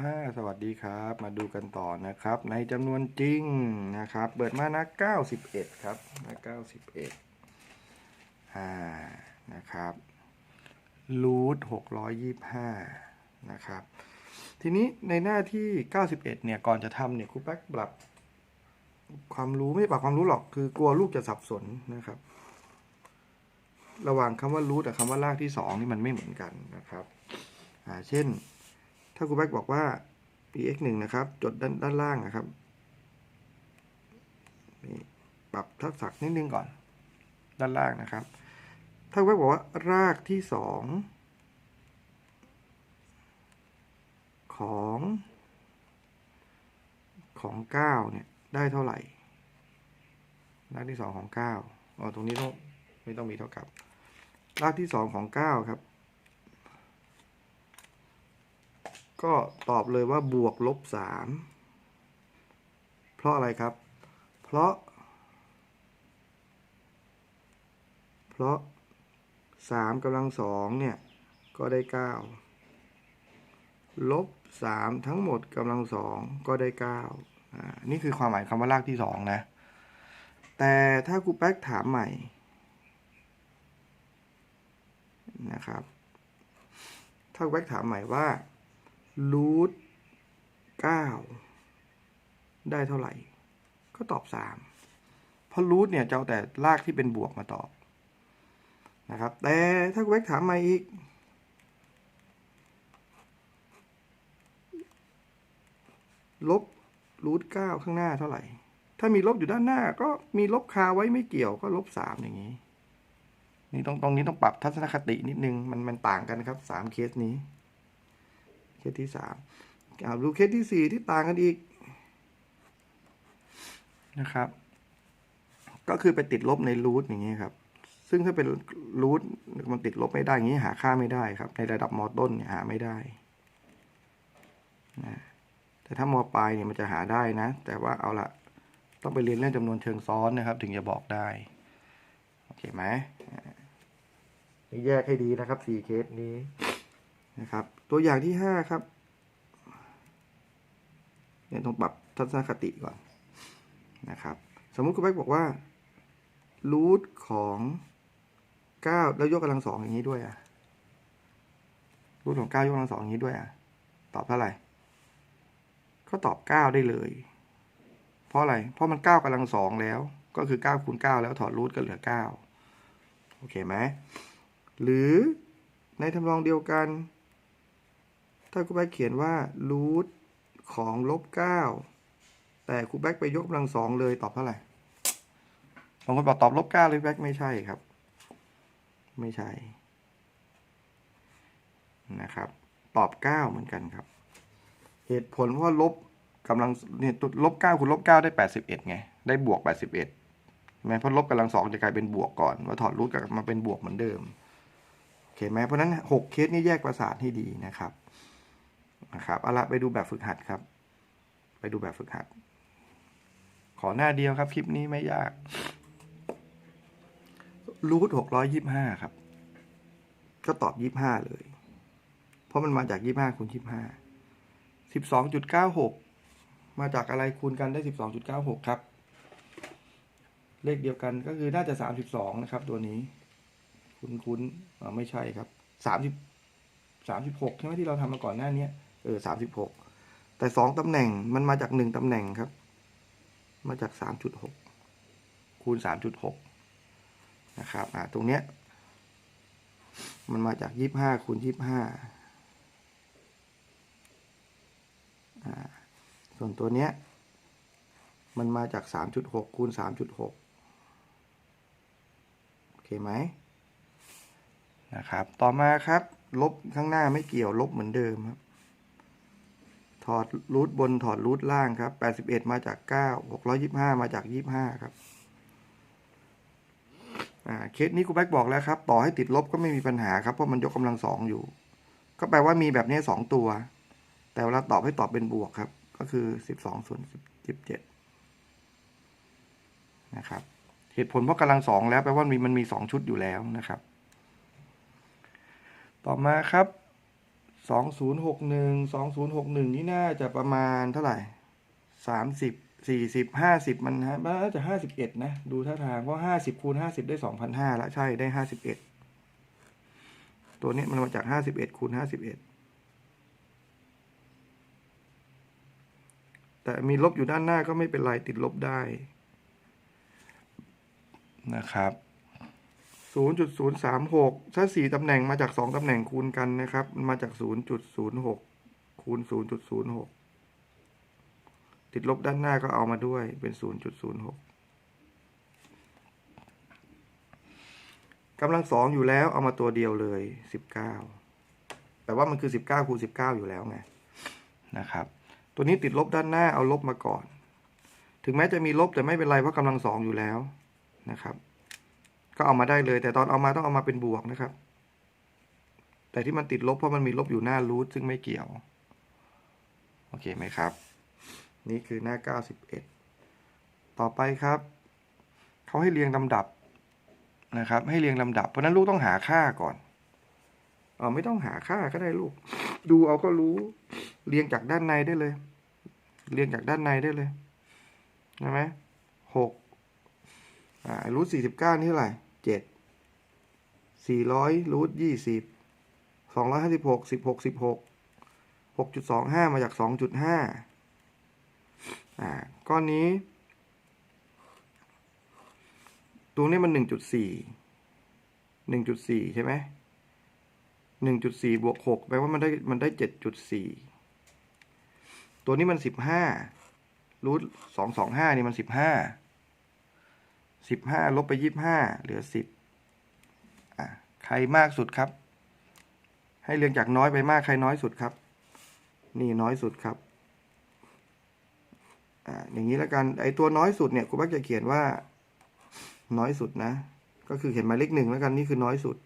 อ่าสวัสดีครับ มาดูกันต่อนะครับ ในจำนวนจริงนะครับ เปิดมานะ91 ครับนะ91อ่านะครับรูท625นะครับ ทีนี้ในหน้าที่ 91 เนี่ย ก่อนจะทำเนี่ยครูแป๊กปรับ ความรู้ไม่ปรับความรู้หรอก คือกลัวลูกจะสับสนนะครับ ระหว่างคำว่ารูทกับคำว่ารากที่สองนี่มันไม่เหมือนกันนะครับ อ่า เช่น ถ้าครูแบ็กบอกว่า px 1นะครับ จดด้านด้านล่างนะครับนี่ปรับทักษะนิดนึงก่อน ด้านล่างนะครับ ถ้าครูแบ็กบอกว่ารากที่สองของของเก้าเนี่ยได้เท่าไหร่รากที่สองของเก้าอ๋อตรงนี้ต้องไม่ต้องมีเท่ากับ รากที่สองของเก้าครับ ก็ตอบเลยว่าบวกลบสามเพราะอะไรครับ เพราะ เพราะสามกำลังสองเนี่ย ก็ได้เก้าลบสามทั้งหมดกำลังสองก็ได้เก้าอ่านี่คือความหมายคำว่ารากที่สองนะ แต่ถ้าครูแป๊กถามใหม่นะครับ ถ้าแป๊กถามใหม่ว่า รูทเก้าได้เท่าไหร่ ก็ตอบสามเพราะรูทเนี่ยจะเอาแต่รากที่เป็นบวกมาตอบนะครับ แต่ถ้าครูแป๊กถามม่อีก ลบรูทเก้าข้างหน้าเท่าไหร่ ถ้ามีลบอยู่ด้านหน้า ก็มีลบคาไว้ไม่เกี่ยวก็ลบสามอย่างนี้ นี่ตรงตรงนี้ต้องปรับทัศนคตินิดนึง มันมันต่างกันครับสามเคสนี้ สที่สามดูเคสที่สี่ที่ต่างกันอีกนะครับ ก็คือไปติดลบในรูทอย่างนี้ครับ ซึ่งถ้าเป็นรูทมันติดลบไม่ได้อย่างนี้หาค่าไม่ได้ครับ ในระดับมต้นเนี่ยหาไม่ได้นะแต่ถ้ามปลายเนี่ยมันจะหาได้นะ แต่ว่าเอาละต้องไปเรียนเรื่องจำนวนเชิงซ้อนนะครับ ถึงจะบอกได้ โอเคไหมนี่แยกให้ดีนะครับสี่เคสนี้นะครับ ตัวอย่างที่ห้าครับเนี่ยต้องปรับทัศนคติก่อนนะครับ สมมุติคุณแบ๊กบอกว่ารูทของเก้าแล้วยกกำลังสองอย่างนี้ด้วยอะรูทของเก้ายกกำลังสองอย่างนี้ด้วยอะตอบเท่าไหร่ ก็ตอบเก้าได้เลย เพราะอะไร เพราะมันเก้ากำลังสองแล้ว ก็คือเก้าคูณเก้าแล้วถอดรูทก็เหลือเก้าโอเคไหมหรือในทำนองเดียวกัน ถ้าครูแบ็กเขียนว่ารูทของลบเก้าแต่ครูแบ็กไปยกกำลังสองเลยตอบเท่าไหร่บางคนบอกตอบลบเก้าเลยแบ็กไม่ใช่ครับ ไม่ใช่ นะครับ ตอบเก้าเหมือนกันครับ เหตุผลเพราะว่าลบกำลังเนี่ยลบเก้าคูณลบเก้าได้แปดสิบเอ็ดไง ได้บวกแปดสิบเอ็ดใช่ไหมเพราะลบกำลังสองจะกลายเป็นบวกก่อนว่าถอดรูทกลับมาเป็นบวกเหมือนเดิมโอเคไหมเพราะฉะนั้นหกเคสนี้แยกประสาทให้ดีนะครับ นะครับเอาละไปดูแบบฝึกหัดครับ ไปดูแบบฝึกหัด ขอหน้าเดียวครับ คลิปนี้ไม่ยากรูทหกร้อยยี่ห้าครับ ก็ตอบยี่ห้าเลย เพราะมันมาจากยี่ห้าคูณยี่ห้าสิบสองจุดเก้าหกมาจากอะไรคูณกันได้สิบสองจุดเก้าหกครับ เลขเดียวกันก็คือน่าจะสามสิบสองนะครับ ตัวนี้ คุ้นคุ้นไม่ใช่ครับสามสิบสามสิบหกใช่ไหมที่เราทำมาก่อนหน้านี้ เออสามสิบหกแต่สองตำแหน่งมันมาจากหนึ่งตำแหน่งครับ มาจากสามจุดหกคูณสามจุดหกนะครับอ่าตรงเนี้ยมันมาจากยี่บห้าคูณยี่ห้าอ่าส่วนตัวเนี้ยมันมาจากสามจุดหกคูณสามจุดหกโอเคไหมนะครับ ต่อมาครับ ลบข้างหน้าไม่เกี่ยว ลบเหมือนเดิมครับ ถอดรูทบนถอดรูทล่างครับ 81 มาจาก 9 625 มาจาก 25 ครับ อ่า เคสนี้ครูแบ็กบอกแล้วครับ ต่อให้ติดลบก็ไม่มีปัญหาครับ เพราะมันยกกำลังสองอยู่ ก็แปลว่ามีแบบนี้สองตัว แต่เวลาตอบให้ตอบเป็นบวกครับ ก็คือ 12ส่วน17 นะครับ เหตุผลเพราะกำลังสองแล้วแปลว่ามีมันมีสองชุดอยู่แล้วนะครับ ต่อมาครับ สองศูนย์หกหนึ่งสองศูนย์หกหนึ่งนี่น่าจะประมาณเท่าไหร่สามสิบสี่สิบห้าสิบมันฮะน่าจะห้าสิบเอ็ดนะ ดูท่าทางเพราะห้าสิบคูณห้าสิบได้สองพันห้าละใช่ได้ห้าสิบเอ็ดตัวนี้มันมาจากห้าสิบเอ็ดคูณห้าสิบเอ็ดแต่มีลบอยู่ด้านหน้าก็ไม่เป็นไรติดลบได้นะครับ 0.036 ถ้า 4 ตำแหน่งมาจาก 2 ตำแหน่งคูณกันนะครับ มันมาจาก 0.06 คูณ 0.06 ติดลบด้านหน้าก็เอามาด้วยเป็น 0.06 กำลังสองอยู่แล้วเอามาตัวเดียวเลย 19 แต่ว่ามันคือ 19คูณ19 อยู่แล้วไงนะครับ ตัวนี้ติดลบด้านหน้าเอาลบมาก่อน ถึงแม้จะมีลบแต่ไม่เป็นไรเพราะกำลังสองอยู่แล้วนะครับ ก็เอามาได้เลย แต่ตอนเอามาต้องเอามาเป็นบวกนะครับ แต่ที่มันติดลบเพราะมันมีลบอยู่หน้ารูทซึ่งไม่เกี่ยว โอเคไหมครับ นี่คือหน้า 91 ต่อไปครับเขาให้เรียงลำดับนะครับ ให้เรียงลำดับ เพราะนั้นลูกต้องหาค่าก่อนเออไม่ต้องหาค่าก็ได้ลูก ดูเอาก็รู้ เรียงจากด้านในได้เลย เรียงจากด้านในได้เลยใช่ไหมหกอ่ารูทสี่สิบเก้านี่เท่าไหร่ เจ็ดสี่ร้อยรูทยี่สิบสองร้อยห้าสิบหกสิบหกสิบหกหกจุดสองห้ามาจากสองจุดห้าอ่าก้อนนี้ ตรงนี้มันหนึ่งจุดสี่หนึ่งจุดสี่ใช่ไหมหนึ่งจุดสี่บวกหกแปลว่ามันได้มันได้เจ็ดจุดสี่ตัวนี้มันสิบห้ารูทสองสองห้านี่มันสิบห้า สิบห้าลบไปยี่บห้าเหลือสิบอะใครมากสุดครับ ให้เรียงจากน้อยไปมากใครน้อยสุดครับ นี่น้อยสุดครับอ่าอย่างนี้แล้วกันไอตัวน้อยสุดเนี่ยครูบักจะเขียนว่า น้อยสุดนะ ก็คือเขียนหมายเลขหนึ่งแล้วกันนี่คือน้อยสุด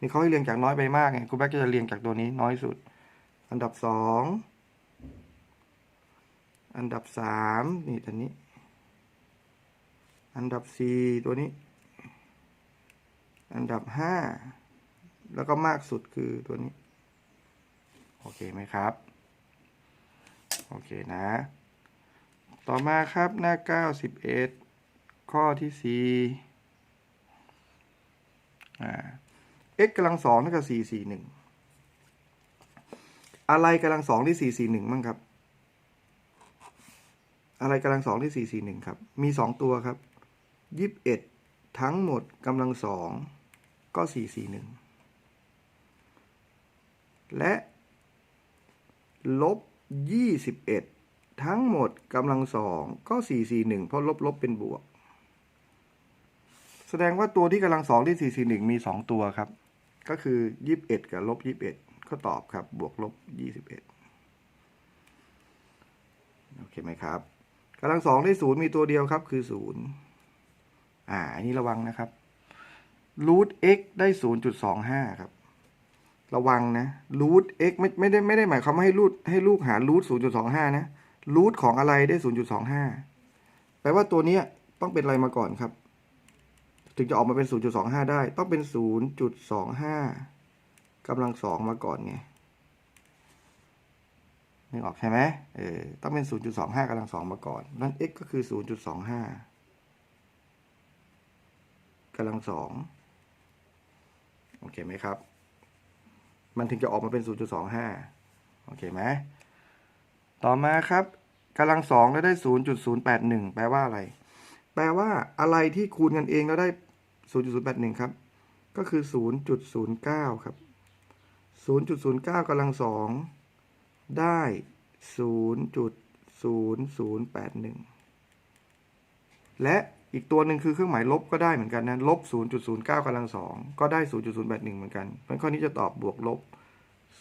นี่เขาให้เรียงจากน้อยไปมากไงครูบ็กจะเรียงจากตัวนี้น้อยสุด อันดับสองอันดับสามนี่ตัวนี้ อันดับสี่ตัวนี้ อันดับห้าแล้วก็มากสุดคือตัวนี้ โอเคไหมครับ โอเคนะ ต่อมาครับหน้าเก้าสิบเอ็ดข้อที่สี่อ่า x กำลังสองเท่ากับสี่สี่หนึ่งอะไรกำลังสองที่สี่สี่หนึ่งบ้งครับ อะไรกำลังสองที่สี่สี่หนึ่งครับ มีสองตัวครับ ยี่สิบเอ็ดทั้งหมดกำลังสองก็สี่สี่หนึ่งและลบยี่สิบเอ็ดทั้งหมดกำลังสองก็สี่สี่หนึ่งเพราะลบลบเป็นบวก แสดงว่าตัวที่กำลังสองที่สี่สี่หนึ่งมีสองตัวครับ ก็คือยี่สิบเอ็ดกับลบยี่สิบเอ็ดก็ตอบครับ บวกลบยี่สิบเอ็ดโอเคไหมครับกำลังสองได้ศูนย์มีตัวเดียวครับคือศูนย์ อ่า อันนี้ระวังนะครับรูท x ได้ศูนย์จุดสองห้าครับ ระวังนะรูท x ไม่ไม่ได้ไม่ได้หมายความว่าให้รูทให้ลูกหารูทศูนย์จุดสองห้านะรูทของอะไรได้ศูนย์จุดสองห้าแปลว่าตัวเนี้ยต้องเป็นอะไรมาก่อนครับ ถึงจะออกมาเป็น 0.25 ได้ ต้องเป็น 0.25กำลังสองมาก่อนไงนึกออกใช่ไหมเออ ต้องเป็น 0.25กำลังสองมาก่อน นั่น x ก็คือ 0.25 กำลังสองโอเคไหมครับ มันถึงจะออกมาเป็น 0.25 โอเคไหมต่อมาครับกำลังสองแล้วได้ 0.081 แปลว่าอะไร แปลว่าอะไรที่คูณกันเองแล้วได้ 0.081 ครับ ก็คือ 0.09 ครับ 0.09กำลังสองได้ 0.0081 และ อีกตัวหนึ่งคือเครื่องหมายลบก็ได้เหมือนกันนะลบ 0.09กำลังสองก็ได้ 0.081 เหมือนกันเพราะข้อนี้จะตอบบวกลบ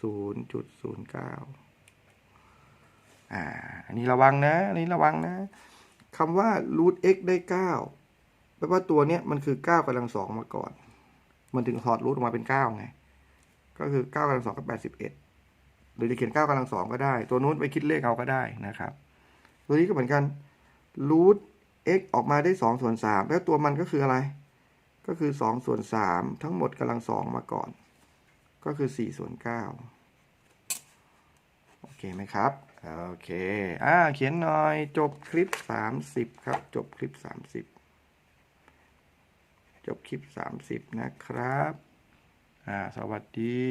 0.09อ่าอันนี้ระวังนะอันนี้ระวังนะคำว่า root x ได้เก้าแปลว่าตัวเนี้ยมันคือเก้ากำลังสองมาก่อน มันถึงถอดรูทออกมาเป็นเก้าไง ก็คือเก้ากำลังสองกับแปดสิบเอ็ดหรือจะเขียนเก้ากำลังสองก็ได้ ตัวนู้นไปคิดเลขเอาก็ได้นะครับ ตัวนี้ก็เหมือนกัน root x ออกมาได้2ส่วน3แล้วตัวมันก็คืออะไร ก็คือ2ส่วน3ทั้งหมดกำลังสองมาก่อน ก็คือ4ส่วน9โอเคไหมครับ โอเค อ่า เขียนหน่อย จบคลิป 30 ครับ จบคลิป 30 จบคลิป 30 นะครับ อ่า สวัสดี